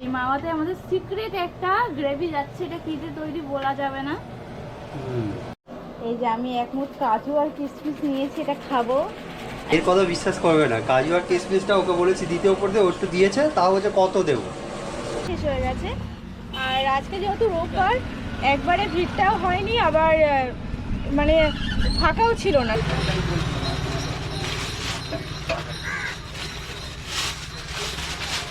এই মামাতে আমাদের সিক্রেট একটা গ্রেভি যাচ্ছে এটা কি দিয়ে তৈরি বলা যাবে না। এই যে আমি এক মুঠ কাজু আর কিশমিশ নিয়েছি এটা খাব। এর কথা বিশ্বাস করবে না। কাজু আর কিসমিসটা ওকে বলেছি দিতে ওপর দিয়ে ওটু দিয়েছে তাও হচ্ছে কত দেবো? শেষ হয়ে গেছে। আর আজকে যেহেতু রোববার একবারে ভিড়টাও হয়নি আবার মানে ফাঁকাও ছিল না।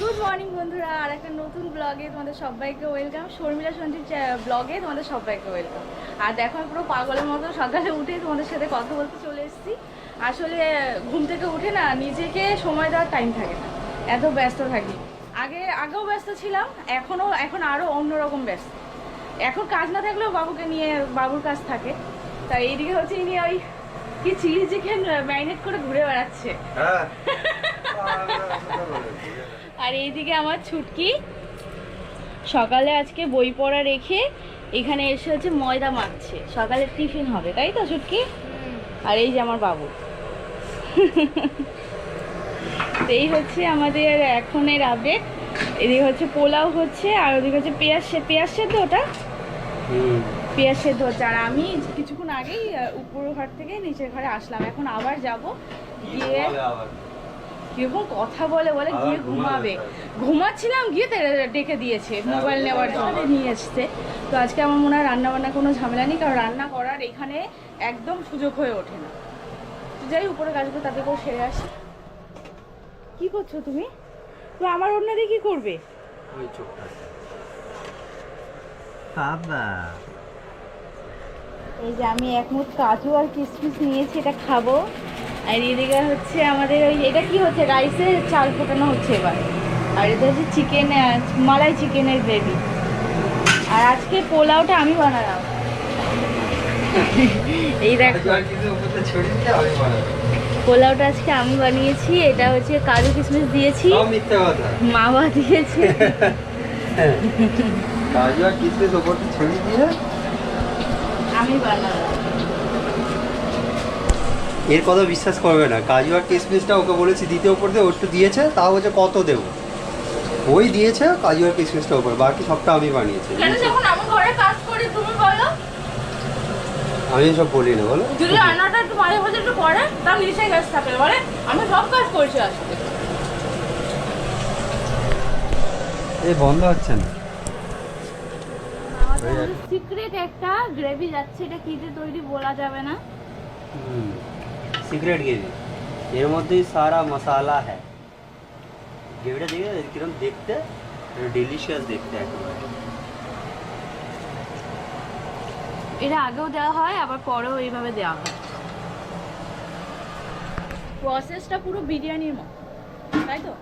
গুড মর্নিং বন্ধুরা। আর একটা নতুন ব্লগে তোমাদের সবাইকে ওয়েলকাম শর্মিলা সঞ্জীব ব্লগে তোমাদের সবাইকে ওয়েলকাম আর দেখো আমি পুরো পাগলের মতো সকালে উঠে তোমাদের সাথে কথা বলতে চলে এসেছি। আসলে ঘুম থেকে উঠে না নিজেকে সময় দেওয়ার টাইম থাকে না। এত ব্যস্ত থাকি। আগে আগেও ব্যস্ত ছিলাম এখনও এখন আরও অন্যরকম ব্যস্ত। এখন কাজ না থাকলেও বাবুকে নিয়ে বাবুর কাজ থাকে। তাই এইদিকে হচ্ছে ইনি ওই কি চিলি চিকেন ম্যারিনেট করে ঘুরে বেড়াচ্ছে। হ্যাঁ। আর এইদিকে আমার ছুটকি। সকালে আজকে বই পড়া রেখে এখানে এসে হচ্ছে ময়দা মাখছে। সকালে টিফিন হবে তাই তো ছুটকি? আর এই যে আমার বাবু। এই হচ্ছে আমাদের এখনের আপডেট এদিকে হচ্ছে পোলাও হচ্ছে আর ওদিকে হচ্ছে পেঁয়াজ সে পেঁয়াজ সেদ্ধ ওটা? পেঁয়াজ সেদ্ধ হচ্ছে। আর আমি কিছুক্ষণ আগেই উপর ঘর থেকে নিচের ঘরে আসলাম। এখন আবার যাব। গিয়ে কীরকম কথা বলে বলে গিয়ে ঘুমাবে ঘুমাচ্ছিলাম গিয়ে ডেকে দিয়েছে মোবাইল নেওয়ার জন্য। নিয়ে এসছে। তো আজকে আমার মনে হয় রান্না বান্না কোনো ঝামেলা নেই কারণ রান্না করার এখানে একদম সুযোগ হয়ে ওঠে না। তো যাই উপরে কাজগুলো তাতে করে সেরে আসি। কি করছ তুমি? তো আমার অন্য কি করবে? ওই চোখটা। বাবা। এই যে আমি এক মুঠ কাজু আর কিশমিশ নিয়েছি এটা খাব। আর এদিকে হচ্ছে আমাদের ওই এটা কি হচ্ছে? রাইসে চাল ফোটানো হচ্ছে এবার। আর এটা হচ্ছে চিকেন মালাই চিকেনের গ্রেভি আর আজকে পোলাওটা আমি বানালাম। এই দেখো। পোলাওটা আজকে আমি বানিয়েছি। এটা হচ্ছে কাজু কিশমিশ দিয়েছি। মাওয়া দিয়েছে। কাজু আর ওপর ছড়িয়ে দিয়ে? আমি বানালাম। এর কথা বিশ্বাস করবে না। কাজু আর কিসমিসটা ওকে বলেছি দিতে ওপর দিয়ে ওটু দিয়েছে তাও হচ্ছে কত দেবো? ওই দিয়েছে কাজু আর কিসমিসটা ওপর বাকি সবটা আমি বানিয়েছি আমি ঘরে কাজ করি তুমি বলো। আমি সব বলি না বলো। যদি রান্নাটা একটু মাঝে মাঝে একটু করে তার নিচে গ্যাস থাকে বলে আমি সব কাজ করছি আজকে এই বন্ধ হচ্ছে না। সিক্রেট একটা গ্রেভি যাচ্ছে এটা কি দিয়ে তৈরি বলা যাবে না। সিক্রেট গ্রেভি এর মধ্যেই সারা মশালা হ্যাঁ গ্রেভিটা দেখে কীরকম দেখতে ডেলিশিয়াস দেখতে একেবারে এটা আগেও দেওয়া হয় আবার পরেও এইভাবে দেওয়া হয় প্রসেসটা পুরো বিরিয়ানির মতো তাই তো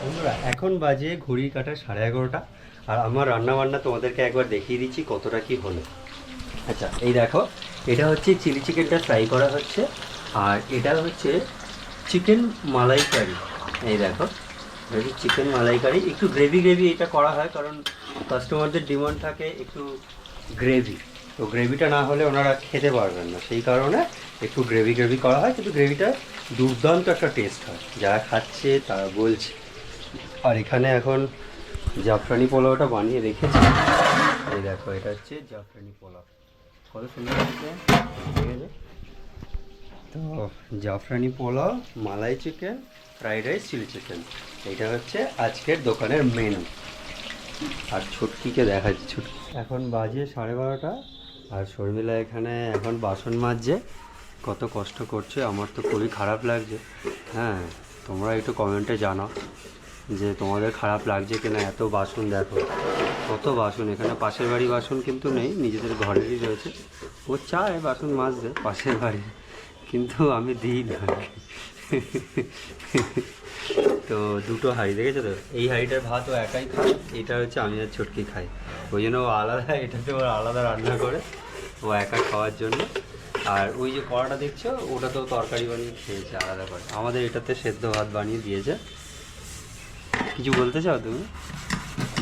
বন্ধুরা এখন বাজে ঘড়ির কাটা সাড়ে এগারোটা আর আমার রান্না বান্না তোমাদেরকে একবার দেখিয়ে দিচ্ছি কতটা কি হলো। আচ্ছা এই দেখো এটা হচ্ছে চিলি চিকেনটা ফ্রাই করা হচ্ছে। আর এটা হচ্ছে চিকেন মালাইকারি। এই দেখো চিকেন মালাইকারি। একটু গ্রেভি গ্রেভি এটা করা হয়, কারণ কাস্টমারদের ডিমান্ড থাকে একটু গ্রেভি তো গ্রেভিটা না হলে ওনারা খেতে পারবেন না। সেই কারণে একটু গ্রেভি গ্রেভি করা হয়, কিন্তু গ্রেভিটা দুর্দান্ত একটা টেস্ট হয়। যারা খাচ্ছে, তারা বলছে। আর এখানে এখন জাফরানি পোলাওটা বানিয়ে রেখেছি। এই দেখো, এটা হচ্ছে জাফরানি পোলাও। কত সুন্দর হচ্ছে ঠিক আছে। তো zafrani pulao, malai chicken fried rice chilli chicken এইটা হচ্ছে আজকের দোকানের মেনু আর ছুটকিকে দেখাচ্ছি ছুটকি এখন বাজে সাড়ে বারোটা, আর শর্মিলা এখানে এখন বাসন মাজছে। কত কষ্ট করছে, আমার তো খুবই খারাপ লাগছে। হ্যাঁ তোমরা একটু কমেন্টে জানাও। যে তোমাদের খারাপ লাগছে কিনা, এত বাসন দেখো, কত বাসন, এখানে পাশের বাড়ি বাসন কিন্তু নেই, নিজেদের ঘরেরই রয়েছে। ও চায় বাসন মাজতে, পাশের বাড়ি, কিন্তু আমি দিই না। তো দুটো হাঁড়ি, দেখেছ তো? এই হাঁড়িটার ভাত ও একাই খায়, এটা হচ্ছে আমি আর ছটকি খাই। ওই জন্য ও আলাদা, এটাতে ওর আলাদা রান্না করে, ও একা খাওয়ার জন্য। আর ওই যে কড়াটা দেখছ ওটা তো তরকারি বানিয়ে খেয়েছে আলাদা করে। আমাদের এটাতে সেদ্ধ ভাত বানিয়ে দিয়েছে। কিছু বলতে চাও তুমি?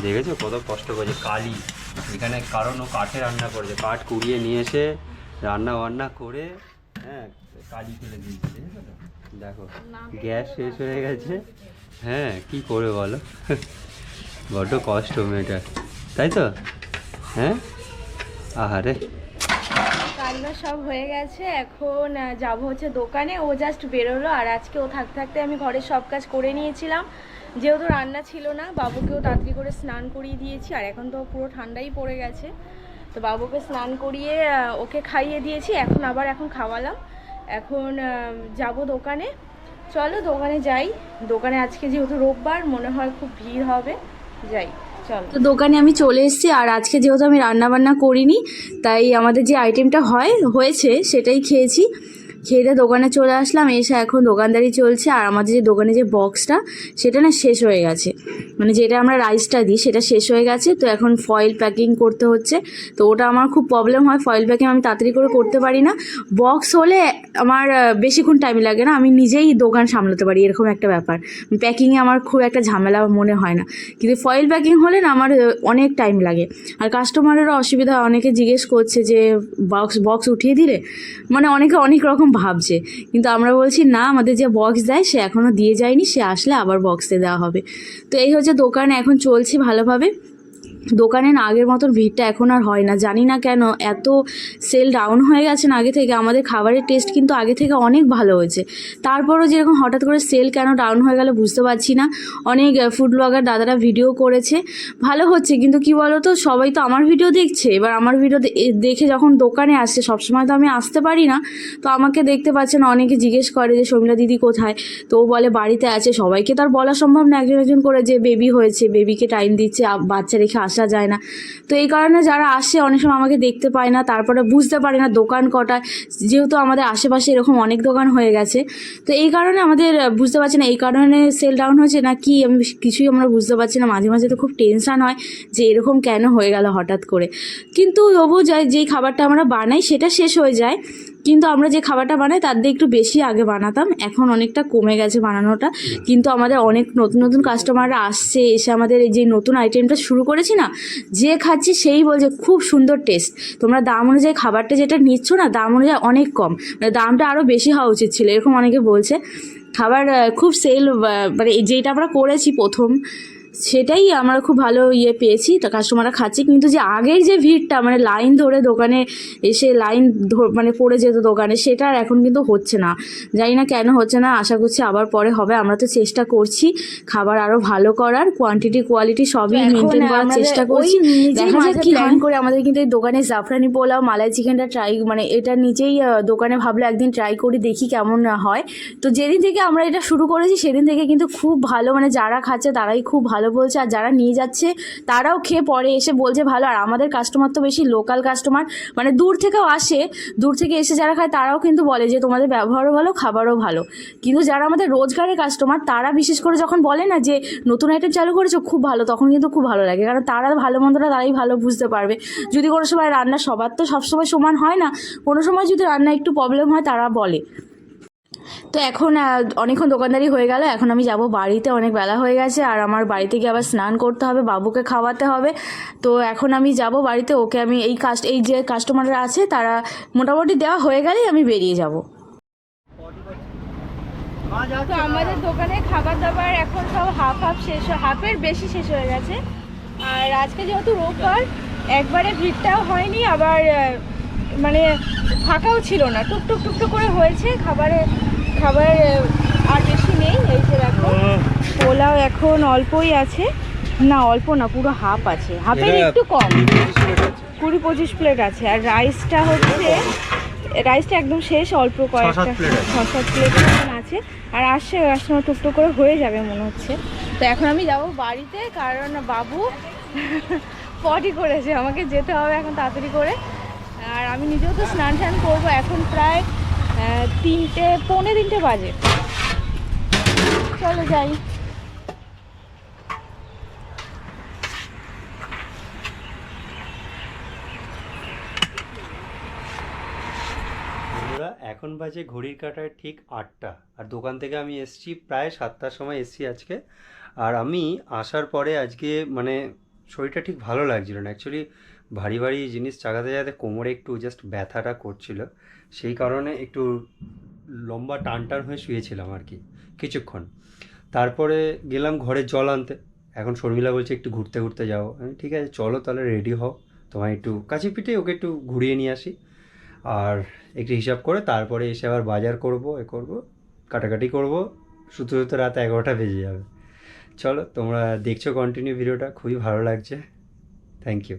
দেখেছ কত কষ্ট করছে কালি। এখানে কারণ ও কাঠে রান্না করেছে। কাঠ কুড়িয়ে নিয়ে এসে রান্না বান্না করে হ্যাঁ কালি ফেলে দিয়েছে? দেখো, গ্যাস শেষ হয়ে গেছে। হ্যাঁ কি করবে বলো? বড্ড কষ্ট মেয়েটা তাই তো? হ্যাঁ? আহারে। রান্না সব হয়ে গেছে, এখন যাব হচ্ছে দোকানে, ও জাস্ট বেরোলো আর আজকে ও থাকতে থাকতে আমি ঘরের সব কাজ করে নিয়েছিলাম। যেহেতু রান্না ছিল না, বাবুকেও তাড়াতাড়ি করে স্নান করিয়ে দিয়েছি আর এখন তো পুরো ঠান্ডাই পড়ে গেছে। তো বাবুকে স্নান করিয়ে ওকে খাইয়ে দিয়েছি, এখন আবার এখন খাওয়ালাম। এখন যাব দোকানে। চলো দোকানে যাই। দোকানে আজকে যেহেতু রোববার, মনে হয় খুব ভিড় হবে। যাই। তো দোকানে আমি চলে এসেছি, আর আজকে যেহেতু আমি রান্না বান্না করিনি, তাই আমাদের যে আইটেমটা হয়, হয়েছে, সেটাই খেয়েছি। খেয়ে দিয়ে দোকানে চলে আসলাম, এসে এখন দোকানদারি চলছে আর আমাদের যে দোকানে যে বক্সটা সেটা না শেষ হয়ে গেছে। মানে যেটা আমরা রাইসটা দিই, সেটা শেষ হয়ে গেছে। তো এখন ফয়েল প্যাকিং করতে হচ্ছে। তো ওটা আমার খুব প্রবলেম হয় ফয়েল প্যাকিং আমি তাড়াতাড়ি করে করতে পারি না। বক্স হলে আমার বেশিক্ষণ টাইম লাগে না। আমি নিজেই দোকান সামলাতে পারি, এরকম একটা ব্যাপার। প্যাকিংয়ে আমার খুব একটা ঝামেলা মনে হয় না। কিন্তু ফয়েল প্যাকিং হলে না আমার অনেক টাইম লাগে। আর কাস্টমারেরও অসুবিধা অনেকে জিজ্ঞেস করছে যে বক্স বক্স উঠিয়ে দিলে? মানে অনেকে অনেক রকম ভাবছে। কিন্তু আমরা বলছি, না, আমাদের যে বক্স দেয়, সে এখনও দিয়ে যায়নি, সে আসলে আবার বক্সে দেওয়া হবে। তো এই হচ্ছে দোকান এখন চলছে ভালোভাবে। দোকানে না আগের মতন ভিড়টা এখন আর হয় না। জানি না কেন এত সেল ডাউন হয়ে গেছে না আগে থেকে। আমাদের খাবারের টেস্ট কিন্তু আগে থেকে অনেক ভালো হয়েছে। তারপরও যেরকম হঠাৎ করে সেল কেন ডাউন হয়ে গেল বুঝতে পারছি না। অনেক ফুড ব্লগার দাদারা ভিডিও করেছে। ভালো হচ্ছে, কিন্তু কি বলো তো সবাই তো আমার ভিডিও দেখছে। এবার আমার ভিডিও দেখে যখন দোকানে আসছে, সবসময় তো আমি আসতে পারি না। তো আমাকে দেখতে পাচ্ছে না, অনেকে জিজ্ঞেস করে যে, শর্মিলা দিদি কোথায়? তো ও বলে, বাড়িতে আছে। সবাইকে তো আর বলা সম্ভব না। একজন একজন করে যে, বেবি হয়েছে, বেবিকে টাইম দিচ্ছে বাচ্চা রেখে আসা যায় না। তো এই কারণে যারা আসে, অনেক সময় আমাকে দেখতে পায় না, তারপরে বুঝতে পারে না দোকান কটা যেহেতু আমাদের আশেপাশে এরকম অনেক দোকান হয়ে গেছে। তো এই কারণে আমাদের বুঝতে পারছি না, এই কারণে সেল ডাউন হয়েছে না কি? আমি কিছুই আমরা বুঝতে পারছি না। মাঝে মাঝে তো খুব টেনশন হয় যে এরকম কেন হয়ে গেল হঠাৎ করে। কিন্তু তবু যাই, যেই খাবারটা আমরা বানাই, সেটা শেষ হয়ে যায়। কিন্তু আমরা যে খাবারটা বানাই তার দিয়ে একটু বেশি আগে বানাতাম। এখন অনেকটা কমে গেছে বানানোটা। কিন্তু আমাদের অনেক নতুন নতুন কাস্টমাররা আসছে এসে আমাদের এই যে নতুন আইটেমটা শুরু করেছি না যে খাচ্ছি সেই বলছে খুব সুন্দর টেস্ট তোমরা দাম অনুযায়ী খাবারটা যেটা নিচ্ছ না দাম অনুযায়ী অনেক কম। মানে দামটা আরও বেশি হওয়া উচিত ছিল এরকম অনেকে বলছে। খাবার খুব সেল মানে যেটা আমরা করেছি প্রথম সেটাই আমরা খুব ভালো ইয়ে পেয়েছি তো কাস্টমাররা খাচ্ছে। কিন্তু যে আগের যে ভিড়টা মানে লাইন ধরে দোকানে এসে লাইন মানে পড়ে যেত দোকানে সেটা আর এখন কিন্তু হচ্ছে না। জানি না কেন হচ্ছে না আশা করছি আবার পরে হবে। আমরা তো চেষ্টা করছি খাবার আরও ভালো করার কোয়ান্টিটি কোয়ালিটি সবই মেনটেন করার চেষ্টা করছি। দেখা যাক কি হয়। করে আমাদের কিন্তু এই দোকানে জাফরানি পোলাও মালাই চিকেনটা ট্রাই মানে এটা নিজেই দোকানে ভাবলে একদিন ট্রাই করি দেখি কেমন হয়। তো যেদিন থেকে আমরা এটা শুরু করেছি সেদিন থেকে কিন্তু খুব ভালো মানে যারা খাচ্ছে তারাই খুব ভালো বলছে আর যারা নিয়ে যাচ্ছে তারাও খেয়ে পরে এসে বলছে ভালো। আর আমাদের কাস্টমার তো বেশি লোকাল কাস্টমার মানে দূর থেকেও আসে, দূর থেকে এসে যারা খায় তারাও কিন্তু বলে যে তোমাদের ব্যবহারও ভালো, খাবারও ভালো। কিন্তু যারা আমাদের রোজগারের কাস্টমার তারা বিশেষ করে যখন বলে না যে নতুন আইটেম চালু করেছ, খুব ভালো, তখন কিন্তু খুব ভালো লাগে। কারণ তারা ভালো মন্দটা তারাই ভালো বুঝতে পারবে। যদি কোনো সময় রান্না সবার তো সবসময় সমান হয় না, কোনো সময় যদি রান্না একটু প্রবলেম হয়, তারা বলে। তো এখন অনেকক্ষণ দোকানদারি হয়ে গেল। এখন আমি যাব বাড়িতে, অনেক বেলা হয়ে গেছে। আর আমার বাড়িতে গিয়ে আবার স্নান করতে হবে, বাবুকে খাওয়াতে হবে। তো এখন আমি যাব বাড়িতে, ওকে আমি এই কাস্ট, এই যে কাস্টমাররা আছে, তারা মোটামুটি দেওয়া হয়ে গেলেই আমি বেরিয়ে যাব। তো আমাদের দোকানে খাবার দাবার এখন সব হাফ হাফ শেষ হাফের বেশি শেষ হয়ে গেছে। আর আজকে যেহেতু রোববার, একবারে ভিড়টাও হয়নি, আবার মানে ফাঁকাও ছিল না। টুকটুক টুকটুক করে হয়েছে খাবারে খাবার আর বেশি নেই এই যে দেখো। পোলাও এখন অল্পই আছে। না অল্প না পুরো হাফ আছে। হাফের একটু কম। কুড়ি পঁচিশ প্লেট আছে। আর রাইসটা হচ্ছে রাইসটা একদম শেষ অল্প কয়েকটা। ছ সাত প্লেট আছে। আর আসছে আসলে টুকটুক করে হয়ে যাবে মনে হচ্ছে। তো এখন আমি যাব বাড়িতে কারণ বাবু পটি করেছে। আমাকে যেতে হবে এখন তাড়াতাড়ি করে। আর আমি নিজেও তো স্নান টান করব। এখন প্রায় তিনটে, পৌনে তিনটে বাজে। চলো যাই। এখন বাজে ঘড়ির কাঁটায় ঠিক আটটা। আর দোকান থেকে আমি এসছি প্রায় সাতটার সময় এসছি আজকে। আর আমি আসার পরে আজকে মানে শরীরটা ঠিক ভালো লাগছিল না। অ্যাকচুয়ালি ভারী ভারী জিনিস চাগাতে যাতে কোমরে একটু জাস্ট ব্যথাটা করছিল। সেই কারণে একটু লম্বা টান টান হয়ে শুয়েছিলাম আর কি, কিছুক্ষণ। তারপরে গেলাম ঘরে জল আনতে। এখন শর্মিলা বলছে, একটু ঘুরতে ঘুরতে যাব আমি, ঠিক আছে, চলো তাহলে রেডি হও। তোমায় একটু কাছে পিঠে ওকে একটু ঘুরিয়ে নিয়ে আসি। আর একটু হিসাব করে তারপরে এসে আবার বাজার করব, এ করব, কাটাকাটি করব। সুতো সুতো রাত এগারোটা বেজে যাবে। চলো, তোমরা দেখছ কন্টিনিউ ভিডিওটা খুবই ভালো লাগছে। Thank you